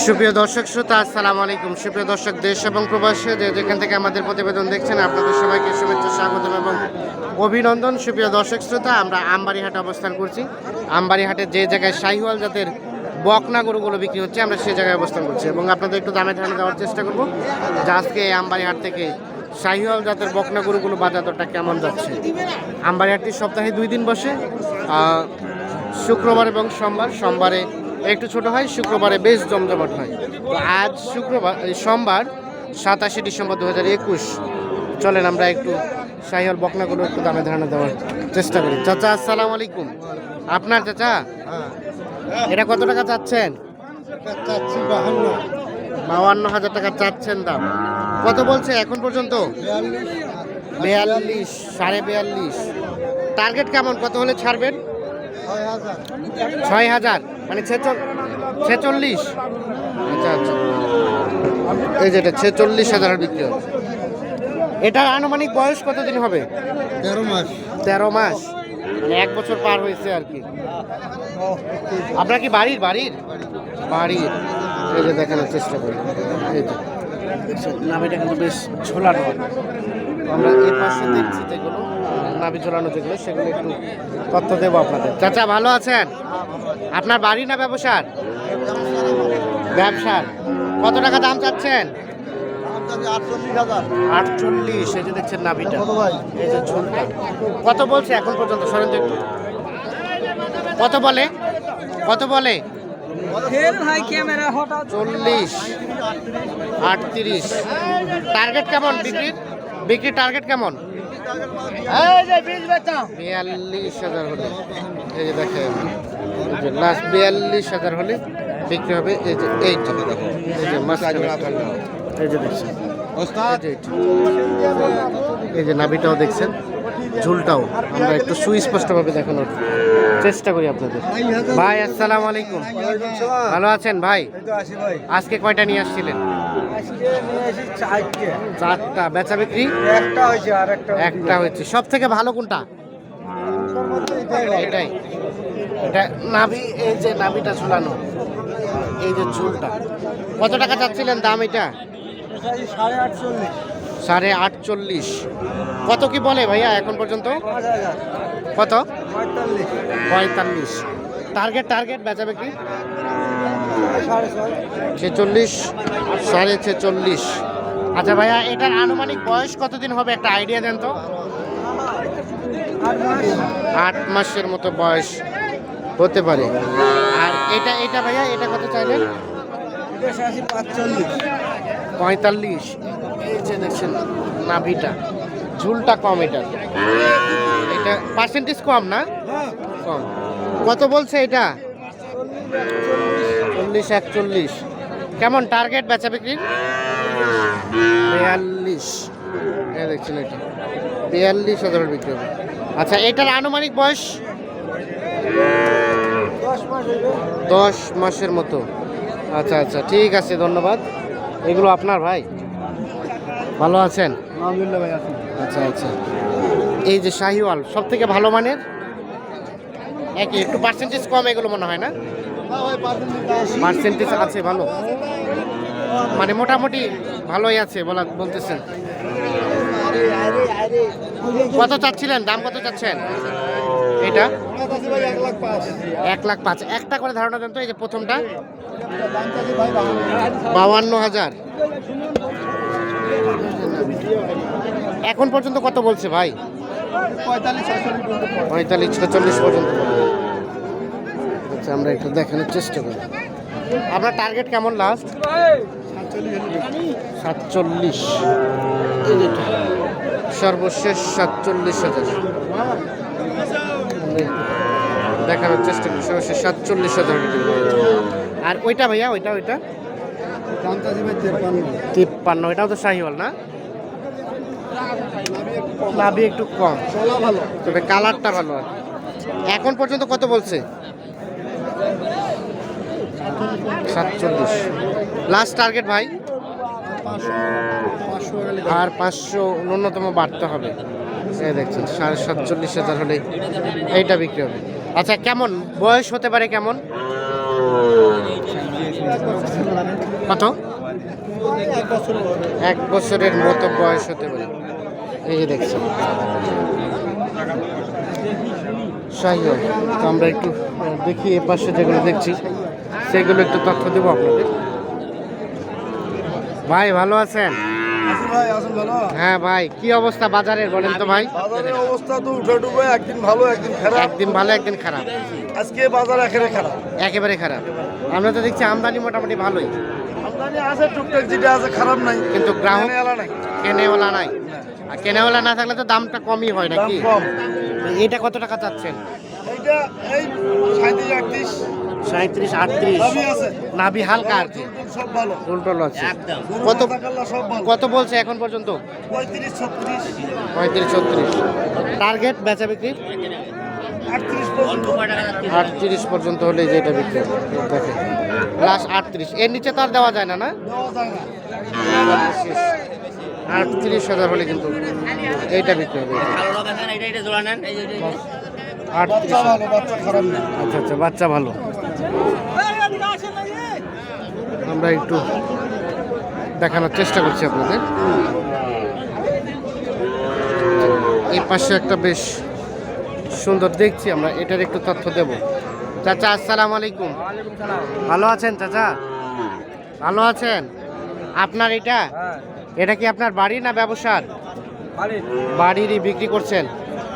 সুপ্রিয় দর্শক শ্রোতা, আসসালামু আলাইকুম। সুপ্রিয় দর্শক, দেশ এবং প্রবাসে যে যেখান থেকে আমাদের প্রতিবেদন দেখছেন, আপনাদের সবাইকে শুভেচ্ছা, স্বাগতম এবং অভিনন্দন। সুপ্রিয় দর্শক শ্রোতা, আমরা আমবাড়িহাটে অবস্থান করছি। আমবাড়িহাটের যে জায়গায় শাহিওয়াল জাতের বকনা গরুগুলো বিক্রি হচ্ছে, আমরা সেই জায়গায় অবস্থান করছি এবং আপনাদের একটু দামে ধারণা দেওয়ার চেষ্টা করব যে আজকে এই আমবাড়িহাট থেকে শাহিওয়াল জাতের বকনা গরুগুলো বাজার দরটা কেমন যাচ্ছে। আমবাড়িহাটটি সপ্তাহে দুই দিন বসে শুক্রবার এবং সোমবার। সোমবারে একটু ছোট হয় শুক্রবারে বেশ জমজমাট হয়। তো আজ শুক্রবার সোমবার সাতাশে ডিসেম্বর দু হাজার একুশ। চলেন আমরা একটু শাহিওয়াল বকনাগুলো একটু দামে ধারণা দেওয়ার চেষ্টা করি। চাচা আসসালাম আলাইকুম। আপনার চাচা? এটা কত টাকা চাচ্ছেন? বাউান্ন হাজার টাকা চাচ্ছেন দাম। কত বলছে এখন পর্যন্ত? বিয়াল্লিশ। সাড়ে বিয়াল্লিশ। টার্গেট কেমন? কত হলে ছাড়বেন? ছয় হাজার। মানে ছেচল্লিশ? আচ্ছা আচ্ছা। এই যেটা ছেচল্লিশ হাজার বিক্রি হবে এটার আনুমানিক বয়স কতদিন হবে? তেরো মাস। তেরো মাস। মানে এক বছর পার হয়েছে আর কি। আপনার কি বাড়ির বাড়ির? বাড়ির। এই যে দেখানোর চেষ্টা করি। এই যে। নামিটা কিন্তু বেশ ঝোলানো। হয়। আমরা এ পাশে দেখছি যেগুলো। নাবি ঝোলানো যেগুলো সেগুলো একটু তথ্য দেবো আপনাদের। চাচা ভালো আছেন? আপনার বাড়ি না ব্যবসার? ব্যবসার। কত টাকা দাম চাচ্ছেন? আটচল্লিশ এই যে দেখছেন কত ভাই? এই যে ঝোলটা। কত বলছে এখন পর্যন্ত? একটু। কত বলে? কত বলে? চল্লিশ আটত্রিশ। টার্গেট কেমন বিক্রির? বিক্রির টার্গেট কেমন? বিয়াল্লিশ হাজার হলে। এই যে দেখেন লাস্ট বিয়াল্লিশ হাজার হলে বিক্রি হবে এই যে এইটা। এই যে এই যে দেখছেন এই নাভিটাও দেখছেন ঝুলটাও। আমরা একটু সুস্পষ্টভাবে দেখানোর চেষ্টা করি আপনাদের। ভাই আসসালামু আলাইকুম। ভালো আছেন ভাই। আজকে কয়টা নিয়ে আসছিলেন? চারটে। বেচা বিক্রি? একটা হয়েছে আর একটা একটা হয়েছে। সব থেকে ভালো কোনটা? এটাই এটা নাভি এই যে নাভিটা ঝুলানো এই যে ঝুলটা কত টাকা চাচ্ছিলেন দাম এটা? সাড়ে আটচল্লিশ। কত কি বলে ভাইয়া এখন পর্যন্ত? কত? পঁয়তাল্লিশ। টার্গেট টার্গেট বেচা বিক্রি? ছেচল্লিশ, সাড়ে ছেচল্লিশ। আচ্ছা ভাইয়া, এটার আনুমানিক বয়স কতদিন হবে? একটা আইডিয়া দেন তো। আট মাসের মতো বয়স হতে পারে। আর এটা এটা ভাইয়া, এটা কত চাইলেন? এটা পঁয়তাল্লিশ। এই যে দেখছেন, নাভিটা। ঝুলটা কম এটার এটা পার্সেন্টেজ কম না? কম। কত বলছে এটা? চল্লিশ একচল্লিশ। কেমন টার্গেট বেচা বিক্রির? বিয়াল্লিশ। এই দেখছেন এটা। বিয়াল্লিশ হাজার বিক্রি হবে। আচ্ছা এটার আনুমানিক বয়স? দশ মাসের মতো। আচ্ছা আচ্ছা ঠিক আছে ধন্যবাদ। এগুলো আপনার ভাই? ভালো আছেন? আলহামদুলিল্লাহ ভাই আসুন আচ্ছা আচ্ছা। এই যে শাহিওয়াল সব থেকে ভালো মানের? একই একটু পার্সেন্টেজ কম এগুলো মনে হয় না? পার্সেন্টেজ আছে, ভালো। মানে মোটামুটি ভালোই আছে বলা বলতেছেন। কত চাচ্ছিলেন? দাম কত চাচ্ছেন? এটা? এক লাখ পাঁচ। একটা করে ধারণা দেন তো, এই যে প্রথমটা। বাউান্ন হাজার। এখন পর্যন্ত কত বলছে ভাই? পঁয়তাল্লিশ ছেচল্লিশ পর্যন্ত। আচ্ছা আমরা একটু দেখানোর চেষ্টা করি। আপনার টার্গেট কেমন লাস্ট সাতচল্লিশ। সর্বশেষ সাতচল্লিশ হাজার। দেখানোর চেষ্টা করি, সর্বশেষ সাতচল্লিশ হাজার আর ওইটা ভাইয়া, ওইটা ওইটা? তেপ্পান্ন, এটাও তো শাহিওয়াল না? একটু কম। তবে কালারটা ভালো। এখন পর্যন্ত কত বলছে? সাতচল্লিশ। লাস্ট টার্গেট ভাই? আর পাঁচশো ন্যূনতম বাড়তে হবে। দেখছেন, সাড়ে সাতচল্লিশ হাজার হলে এইটা বিক্রি হবে। আচ্ছা কেমন? বয়স হতে পারে কেমন? কত? এক বছরের মতো বয়স হতে পারে। এই যে দেখছেন। শাহিওয়াল তো আমরা একটু দেখি এ পাশে যেগুলো দেখছি সেগুলো একটু তথ্য দেবো আপনাদের। ভাই ভালো আছেন? হ্যাঁ ভাই কি অবস্থা বাজারের বলেন তো ভাই? বাজারের অবস্থা তো উঠে ডুবে একদিন ভালো একদিন খারাপ। একদিন ভালো একদিন খারাপ। আজকে বাজার একেবারে খারাপ। একেবারে খারাপ। আমরা তো দেখছি আমদানি মোটামুটি ভালোই। আমদানি আছে টুকটাক যেটা আছে খারাপ নাই। কিন্তু গ্রাহক নাই। কেনেওয়ালা নাই। আর কেনেওয়ালা না থাকলে তো দামটা কমই হয় নাকি? কম। এটা কত টাকা চাচ্ছেন? এইটা এই সাঁত্রিশ আটত্রিশ। নাভি হালকা আর কি। আছে। কত বলছে এখন পর্যন্ত? পঁয়ত্রিশ ছত্রিশ। টার্গেট বেচা বিক্রি? আটত্রিশ পর্যন্ত। হলে যেটা বিক্রি হবে। লাস্ট আটত্রিশ। এর নিচে তো আর দেওয়া যায় না না? দেওয়া যায় না। আটত্রিশ হাজার হলে কিন্তু এইটা বিক্রি হবে। আচ্ছা আচ্ছা বাচ্চা ভালো। আমরা একটু দেখানোর চেষ্টা করছি আপনাদের। এই পাশে একটা বেশ সুন্দর দেখছি আমরা এটার একটু তথ্য দেব। চাচা আসসালামু আলাইকুম। ভালো আছেন চাচা? ভালো আছেন? আপনার এটা? এটা কি আপনার বাড়ি না ব্যবসার? বাড়িরই বিক্রি করছেন।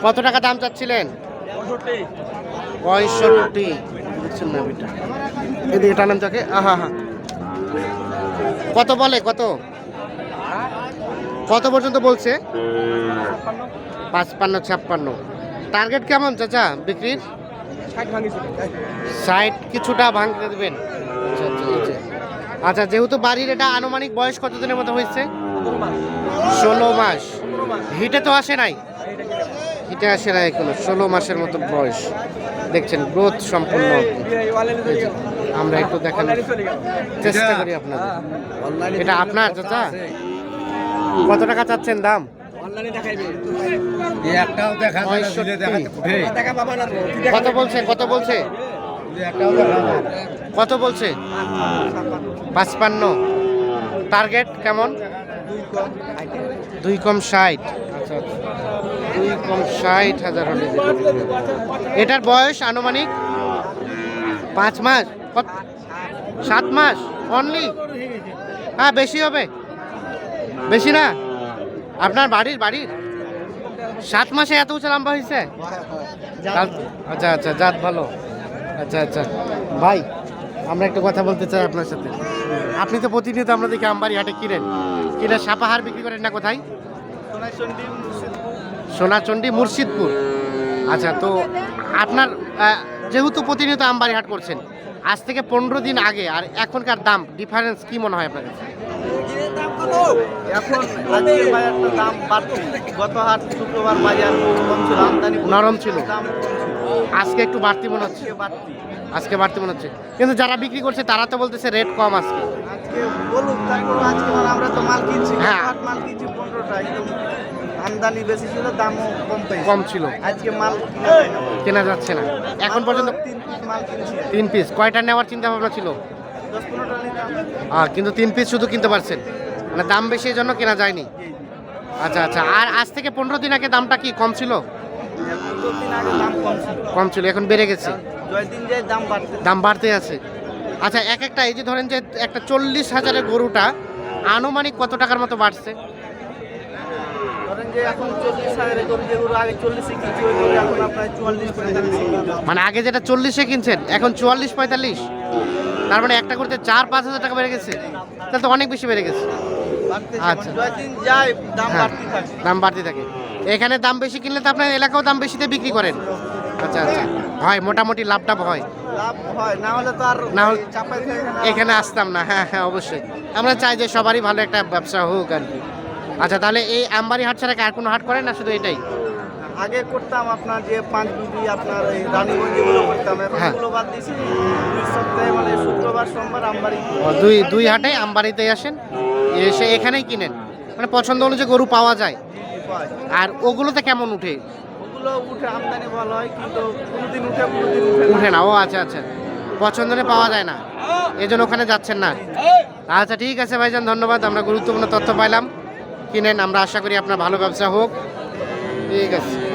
কত টাকা দাম চাচ্ছিলেন? পঁয়ষট্টি। বুঝছেন না বেটা। এদিকে টানান তাকে আহা হা কত বলে কত? কত পর্যন্ত বলছে? পাঁচপান্ন ছাপ্পান্ন। টার্গেট কেমন চাচা বিক্রির? ষাট কিছুটা ভাঙতে দেবেন। আচ্ছা আচ্ছা এই আচ্ছা যেহেতু বাড়ির এটা আনুমানিক বয়স কতদিনের মতো হয়েছে? ষোলো মাস। হিটে তো আসে নাই? হিটে আসে নাই এখনও। ষোলো মাসের মতো বয়স। দেখছেন গ্রোথ সম্পূর্ণ। আমরা একটু দেখানোর চেষ্টা করি আপনাদের। এটা আপনার চাচা? কত টাকা চাচ্ছেন দাম? কত বলছে? কত বলছে? কত বলছে? পাঁচপান্ন। টার্গেট কেমন? দুই কম ষাট। আচ্ছা দুই কম ষাট হাজার হলে। এটার বয়স আনুমানিক পাঁচ মাস। সাত মাস। অনলি হ্যাঁ বেশি হবে। বেশি না? আপনার বাড়ির বাড়ির? সাত মাসে এত উঁচু লম্বা হয়েছে? আচ্ছা আচ্ছা জাত ভালো। আচ্ছা আচ্ছা। ভাই আমরা একটু কথা বলতে চাই আপনার সাথে। আপনি তো প্রতিনিয়ত আমরা দেখি আমবাড়ি হাটে কিনেন। কিনে সাপাহার বিক্রি করেন না কোথায়? সোনাচন্ডী মুর্শিদপুর। আচ্ছা তো আপনার যেহেতু প্রতিনিয়ত আমবাড়ি হাট করছেন, আজ থেকে পনেরো দিন আগে, আর এখনকার দাম ডিফারেন্স কি মনে হয় আপনার কাছে? এখন বাজারটা দাম বাড়ছে। গত হাট শুক্রবার বাজার কম ছিল আমদানি নরম ছিল। দাম আজকে একটু বাড়তি মনে হচ্ছে। বাড়তি। আজকে বাড়তি মনে হচ্ছে। কিন্তু যারা বিক্রি করছে তারা তো বলতেছে রেট কম আজকে। আজকে বলুক তারপর আজকে মানে আমরা তো মাল কিনছি হ্যাঁ। হাট মাল কিনছি পনেরোটা আমদানি বেশি ছিল দামও কম কম ছিল। আজকে মাল কিনা যাচ্ছে না। এখন পর্যন্ত তিন পিস মাল কিনছি। তিন পিস কয়টা নেওয়ার চিন্তা ভাবনা ছিল কিন্তু তিন পিস শুধু কিনতে পারছেন। মানে দাম বেশি জন্য কেনা যায়নি? আচ্ছা আচ্ছা। আর আজ থেকে পনেরো দিন আগে দামটা কি কম ছিল? কম ছিল, এখন বেড়ে গেছে। দাম বাড়তে আছে। আচ্ছা এক একটা, এই যে ধরেন যে একটা চল্লিশ হাজারের গরুটা আনুমানিক কত টাকার মতো বাড়ছে। মানে আগে যেটা চল্লিশে কিনছেন, এখন চুয়াল্লিশ পঁয়তাল্লিশ। তার মানে একটা করতে চার, পাঁচ হাজার টাকা বেড়ে গেছে। তাহলে তো অনেক বেশি বেড়ে গেছে। আচ্ছা। হ্যাঁ। বাড়তে থাকে। দাম বাড়তে থাকে। এখানে দাম বেশি কিনলে তো আপনার এলাকাও দাম বেশিতে বিক্রি করেন। আচ্ছা আচ্ছা। হয় মোটামুটি লাভ টাভ হয়। লাভ হয় না হলে তো আর না হলে- এখানে আসতাম না। হ্যাঁ হ্যাঁ অবশ্যই। আমরা চাই যে সবারই ভালো একটা ব্যবসা হোক আর কি। আচ্ছা তাহলে এই আমবাড়ি হাট ছাড়া আর কোনো হাট করেন না শুধু এটাই? আগে করতাম আপনার যে পাঁচ বিবি আপনার এই রানীগঞ্জ এগুলো করতাম। এখন হ্যাঁ। এগুলো বাদ দিয়েছি দুই সপ্তাহে মানে শুক্রবার সোমবার আমবাড়ি দুই দুই হাটে আমবাড়িতেই আসেন এসে এখানেই কিনেন। মানে পছন্দ অনুযায়ী গরু পাওয়া যায়। আর ওগুলোতে কেমন উঠে? ওগুলো উঠে আমদানি ভালো হয় কিন্তু কোনোদিন উঠে কোনোদিন উঠে না। উঠে না। ও আচ্ছা আচ্ছা। পছন্দ হলে পাওয়া যায় না। এই জন্য ওখানে যাচ্ছেন না। আচ্ছা ঠিক আছে ভাইজান ধন্যবাদ। আমরা গুরুত্বপূর্ণ তথ্য পাইলাম। কিনেন আমরা আশা করি আপনার ভালো ব্যবসা হোক। ঠিক আছে। যে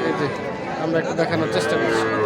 আমরা একটু দেখানোর চেষ্টা করছি।